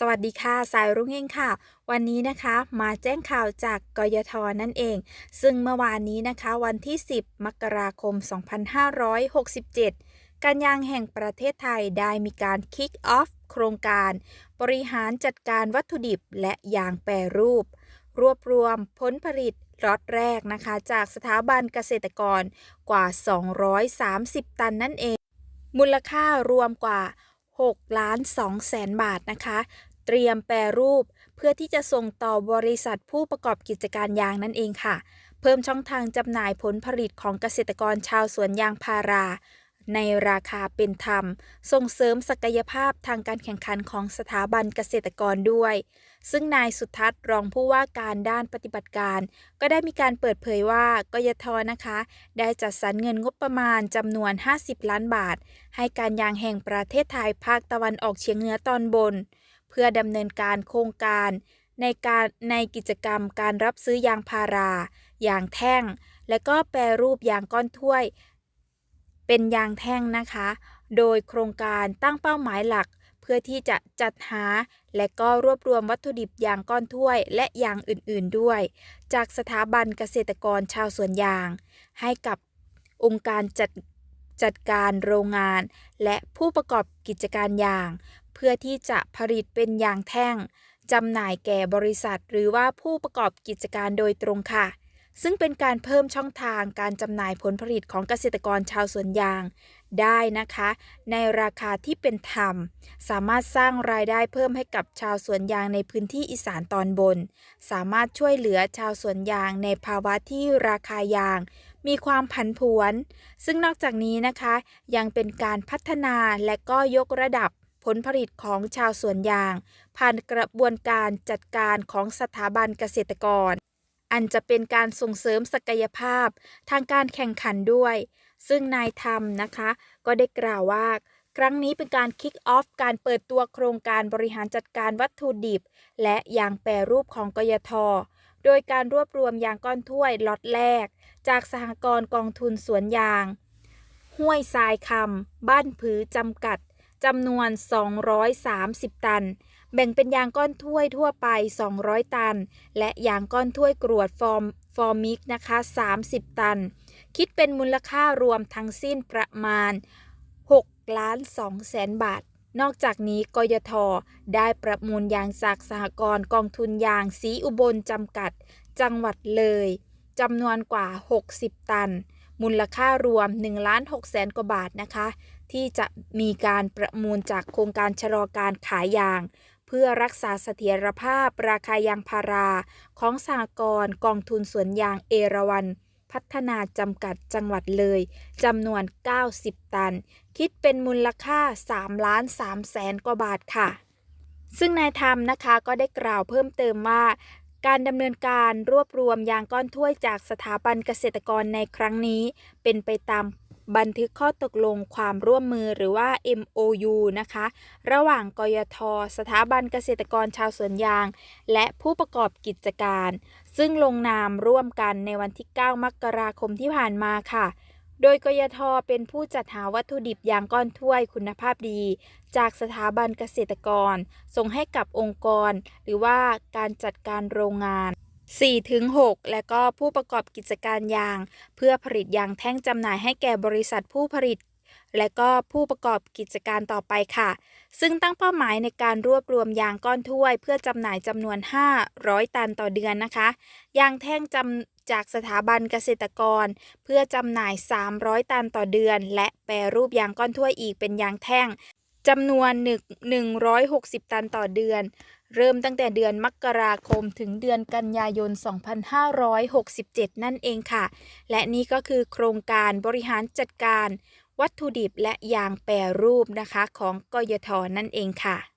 สวัสดีค่ะ สายรุ่งเฮงค่ะ วันนี้นะคะมาแจ้งข่าวจากกยทนั่นเอง ซึ่งเมื่อวานนี้นะคะ วันที่ 10 มกราคม 2567 การยางแห่งประเทศไทยได้มีการคิกออฟโครงการ บริหารจัดการวัตถุดิบและยางแปรรูป รวบรวมผลผลิตล็อตแรกนะคะ จากสถาบันเกษตรกรกว่า 230 ตันนั่นเอง มูลค่ารวมกว่า 6 ล้าน2แสนบาทนะคะ เตรียมแปรรูปเพื่อที่จะส่งต่อบริษัทผู้ประกอบกิจการยางนั่นเองค่ะ เพิ่มช่องทางจำหน่ายผลผลิตของเกษตรกรชาวสวนยางพารา ในราคาเป็นธรรม ส่งเสริมศักยภาพทางการแข่งขันของสถาบันเกษตรกรด้วย ซึ่งนายสุทัศน์รองผู้ว่าการด้านปฏิบัติการ ก็ได้มีการเปิดเผยว่ากยทนะคะ ได้จัดสรรเงินงบประมาณจำนวน 50 ล้านบาท ให้การยางแห่งประเทศไทยภาคตะวันออกเฉียงเหนือตอนบน เพื่อดำเนินการโครงการในการในกิจกรรมการรับซื้อยางพารา ยางแท่ง และก็แปรรูปยางก้อนถ้วย เป็นยางแท่งนะคะ โดยโครงการตั้งเป้าหมายหลัก เพื่อที่จะจัดหา และก็รวบรวมวัตถุดิบยางก้อนถ้วย และยางอื่นๆด้วย จากสถาบันเกษตรกรชาวสวนยาง ให้กับองค์การจัดจัดการโรงงาน และผู้ประกอบกิจการยาง เพื่อที่จะผลิตเป็นยางแท่งจำหน่ายแก่บริษัท หรือว่าผู้ประกอบกิจการโดยตรงค่ะ ซึ่งเป็นการเพิ่มช่องทางการจำหน่ายผลผลิตของเกษตรกรชาวสวนยาง ได้นะคะ ในราคาที่เป็นธรรม สามารถสร้างรายได้เพิ่มให้กับชาวสวนยางในพื้นที่อีสานตอนบน สามารถช่วยเหลือชาวสวนยางในภาวะที่ราคายาง มีความผันผวน ซึ่งนอกจากนี้นะคะ ยังเป็นการพัฒนาและก็ยกระดับผลผลิตของชาวสวนยาง ผ่านกระบวนการจัดการของสถาบันเกษตรกร อันจะเป็นการส่งเสริมศักยภาพทางการแข่งขันด้วย ซึ่งนายธรรมนะคะ ก็ได้กล่าวว่า ครั้งนี้เป็นการคิกออฟการเปิดตัวโครงการบริหารจัดการวัตถุดิบ และยางแปรรูปของกยทโดยการรวบรวมยางก้อนถ้วยล็อตแรก จากสหกรณ์กองทุนสวนยาง ห้วยทรายคำบ้านผือจำกัดจำนวน 230 ตัน แบ่งเป็นยางก้อนถ้วยทั่วไป 200 ตัน และยางก้อนถ้วยกรวดฟอร์มฟอร์มิกนะคะ 30 ตัน คิดเป็นมูลค่ารวมทั้งสิ้นประมาณ6ล้าน2แสนบาท นอกจากนี้กยทได้ประมูลยางจากสหกรณ์กองทุนยางสีอุบลจำกัด จังหวัดเลยจำนวนกว่า 60 ตัน มูลค่ารวม1ล้าน6แสนกว่าบาทนะคะ ที่จะมีการประมูลจากโครงการชะลอการขายยาง เพื่อรักษาเสถียรภาพราคายางพาราของสหกรณ์กองทุนสวนยางเอราวันพัฒนาจำกัดจังหวัดเลยจำนวน 90 ตัน คิดเป็นมูลค่า3ล้าน3แสนกว่าบาทค่ะ ซึ่งนายธรรมนะคะก็ได้กล่าวเพิ่มเติมว่า การดำเนินการรวบรวมยางก้อนถ้วยจากสถาบันเกษตรกรในครั้งนี้ เป็นไปตาม บันทึกข้อตกลงความร่วมมือหรือว่า MOU นะคะ ระหว่างกยท สถาบันเกษตรกรชาวสวนยาง และผู้ประกอบกิจการ ซึ่งลงนามร่วมกันในวันที่ 9 มกราคมที่ผ่านมาค่ะ โดยกยท เป็นผู้จัดหาวัตถุดิบยางก้อนถ้วยคุณภาพดี จากสถาบันเกษตรกร ส่งให้กับองค์กร หรือว่าการจัดการโรงงาน 4-6 และก็ผู้ประกอบกิจการยาง เพื่อผลิตยางแท่งจำหน่ายให้แก่บริษัทผู้ผลิต และก็ผู้ประกอบกิจการต่อไปค่ะ ซึ่งตั้งเป้าหมายในการรวบรวมยางก้อนถ้วย เพื่อจำหน่ายจำนวน 500 ตันต่อเดือนนะคะ ยางแท่งจำจากสถาบันเกษตรกร เพื่อจำหน่าย 300 ตันต่อเดือน และแปรรูปยางก้อนถ้วยอีกเป็นยางแท่งจำนวน 1 160 ตันต่อเดือน เริ่มตั้งแต่เดือนมกราคมถึงเดือนกันยายน 2567 นั่นเองค่ะ และนี่ก็คือโครงการบริหารจัดการ วัตถุดิบและยางแปรรูปนะคะ ของกยทนั่นเองค่ะ